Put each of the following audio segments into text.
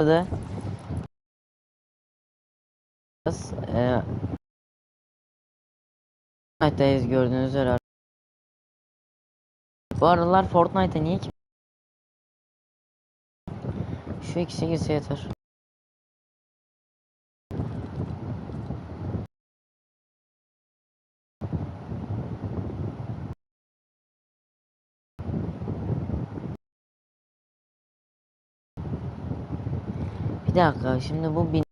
da e, Fortnite'dayız gördüğünüz üzere. Bu aralar Fortnite'a niye ki? Şu ikisi girse yeter. Dakika şimdi bu bin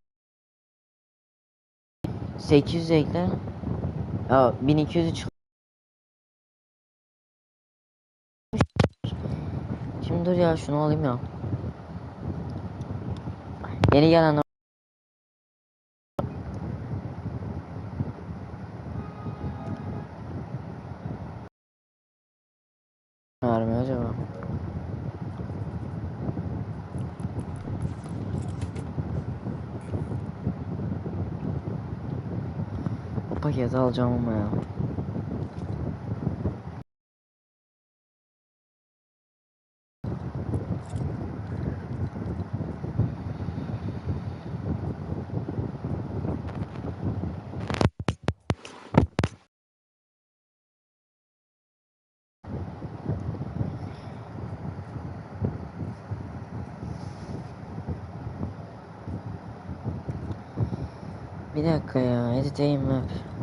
800 ekle. Ya 1200'ü çık. Şimdi dur ya şunu alayım ya. Yeni gelen Bu paketi alacağım ama ya. Bir dakika ya editeyim map.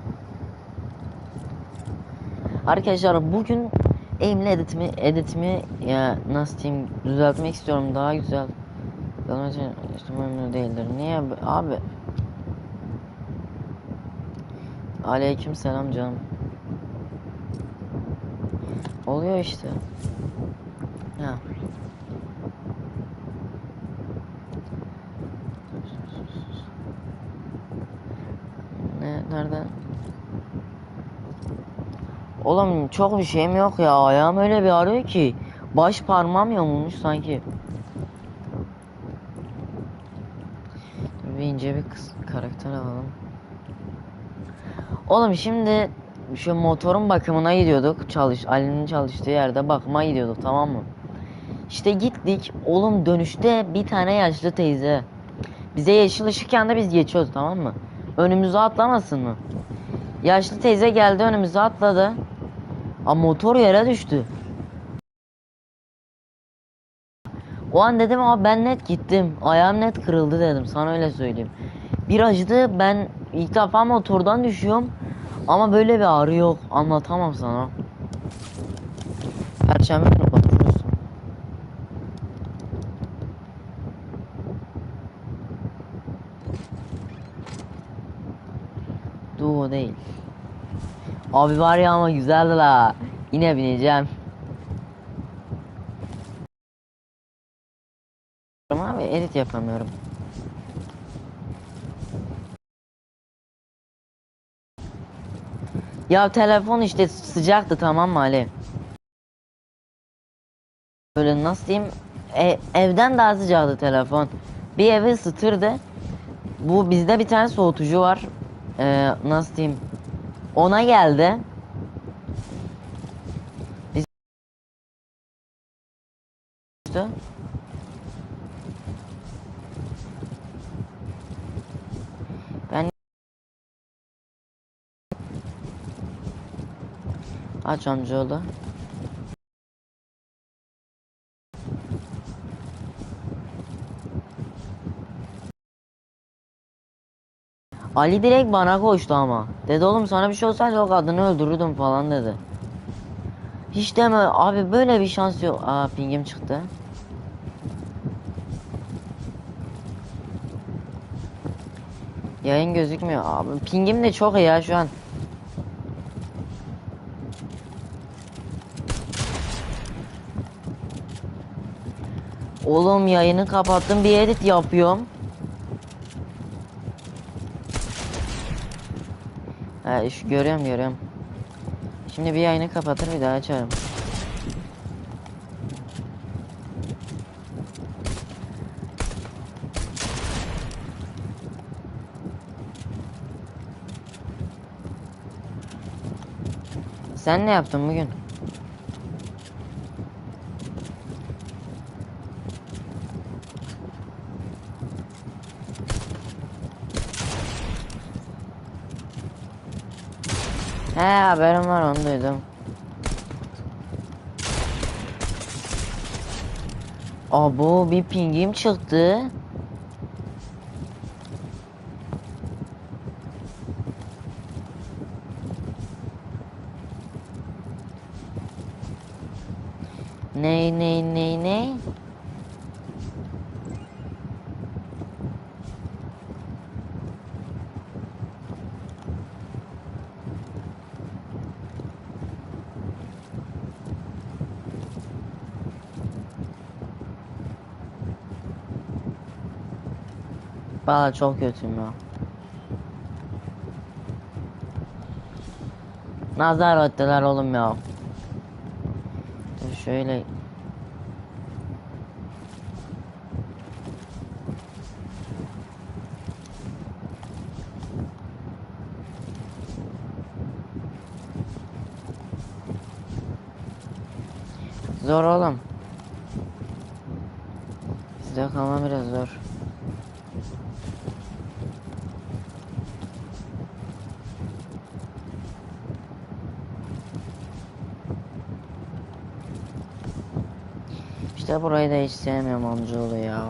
Arkadaşlar bugün aim'le editimi editimi ya nasıl diyeyim düzeltmek istiyorum daha güzel. Yalnızca işte memnun değildir. Niye abi? Aleyküm selam canım. Oluyor işte. Ya. Ne nerede? Oğlum çok bir şeyim yok ya. Ayağım öyle bir ağrıyor ki. Baş parmağım yamulmuş sanki. Bir ince bir kız karakter alalım. Oğlum şimdi şu motorun bakımına gidiyorduk. Çalış Ali'nin çalıştığı yerde bakıma gidiyorduk tamam mı? İşte gittik. Oğlum dönüşte bir tane yaşlı teyze. Bize yeşil ışık yanında biz geçiyoruz tamam mı? Önümüze atlamasın mı? Yaşlı teyze geldi önümüze atladı. Ama motor yere düştü. O an dedim abi ben net gittim. Ayağım net kırıldı dedim sana öyle söyleyeyim. Bir acıdı ben ilk defa motordan düşüyorum. Ama böyle bir ağrı yok. Anlatamam sana. Perşembe günü konuşuruz. Duo değil. Abi var ya ama güzeldi la. Yine bineceğim. Ama edit yapamıyorum. Ya telefon işte sıcaktı tamam mı Ali? Böyle nasıl diyeyim? E, evden daha sıcaktı telefon. Bir evi ısıtırdı. Bu bizde bir tane soğutucu var. Ee, nasıl diyeyim? Ona geldi. Biz. Ben Aç amcaoğlu. Ali direkt bana koştu ama. Dedi oğlum sana bir şey olsaydı o kadını öldürürdüm falan dedi. Hiç deme abi böyle bir şans yok. Aa pingim çıktı. Yayın gözükmüyor abi. Pingim de çok iyi ya şu an. Oğlum yayını kapattım bir edit yapıyorum. Ha, şu görüyorum görüyorum. Şimdi bir yayını kapatır bir daha açarım. Sen ne yaptın bugün? He haberim var onu duydum. Abo bir pingim çıktı. Ney ney ney ney? Valla çok kötüyüm ya. Nazar ettiler oğlum ya. Şöyle. Zor oğlum. Sizde kalma biraz zor. İşte burayı da hiç sevmiyorum amcaoğlu ya.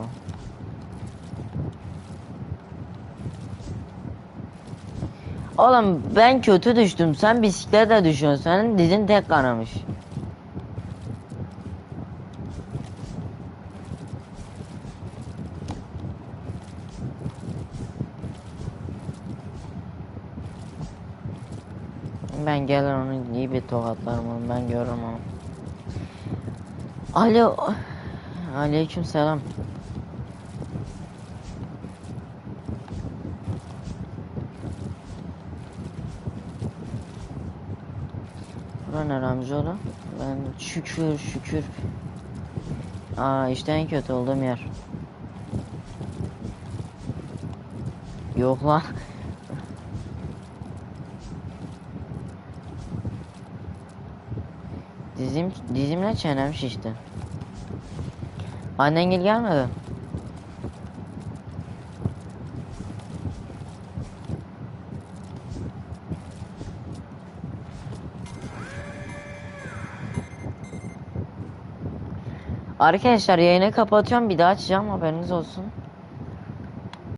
Oğlum ben kötü düştüm. Sen bisiklete düşüyorsun. Senin dizin tek kanamış. Ben gelir onu iyi bir tokatlarım onu ben görürüm onu. Alo. Aleyküm selam. Bura ne amcaoğlu? Ben şükür şükür. Aa işte en kötü olduğum yer. Yok lan. Dizim dizimle çenem şişti. Annen gel gelmedi. Arkadaşlar yayını kapatıyorum bir daha açacağım haberiniz olsun.